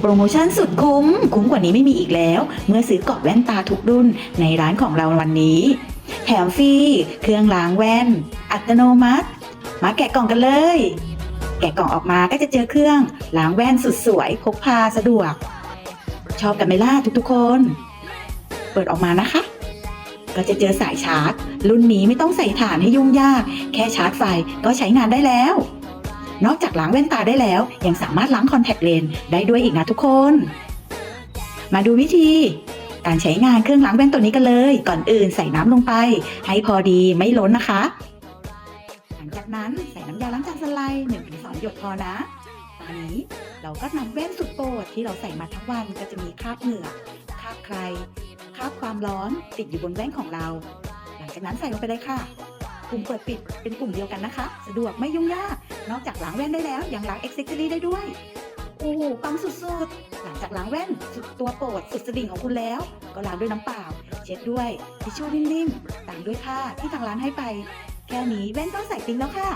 โปรโมชั่นสุดคุ้ม คุ้มกว่านี้ไม่มีอีกแล้ว เมื่อซื้อกรอบแว่นตาทุกรุ่นในร้านของเราวันนี้ แถมฟรีเครื่องล้างแว่น อัตโนมัติ มาแกะกล่องกันเลย แกะกล่องออกมาก็จะเจอเครื่องล้างแว่นสุดสวยพกพาสะดวก ชอบกันไหมล่ะทุกๆคน เปิดออกมานะคะ ก็จะเจอสายชาร์จ รุ่นนี้ไม่ต้องใส่ถ่านให้ยุ่งยาก แค่ชาร์จไฟก็ใช้งานได้แล้ว นอกจากล้างแว่นตาได้แล้ว ยังสามารถล้างคอนแทคเลนส์ได้ด้วยอีกนะทุกคน มาดูวิธี การใช้งานเครื่องล้างแว่นตัวนี้กันเลย ก่อนอื่นใส่น้ำลงไป ให้พอดีไม่ล้นนะคะ หลังจากนั้นใส่น้ำยาล้างจานสไลด์1-2 หยดพอนะตอนนี้เราก็นำแว่นสุดโปรดที่เราใส่มาทั้งวันก็จะมีคราบเหงื่อคราบใครคราบความร้อนติดอยู่บนแว่นของเรา หลังจากนั้นใส่ลงไปเลยค่ะ กลุ่มเปิดปิดเป็นกลุ่มเดียวกันนะคะ สะดวกไม่ยุ่งยาก นอกจากล้างแว่นได้แล้วยังล้างเอ็กเซสซอรี่ได้ด้วยโอ้โหปังสุดๆ หลังจากล้างแว่นสุดตัวโปรดสุดสดิ่งของคุณแล้ว ก็ล้างด้วยน้ำเปล่า เช็ดด้วยทิชชู่นิ่มๆตามด้วยผ้าที่ทางร้านให้ไป แค่นี้แว่นก็ใส่ปิ๊งแล้วค่ะ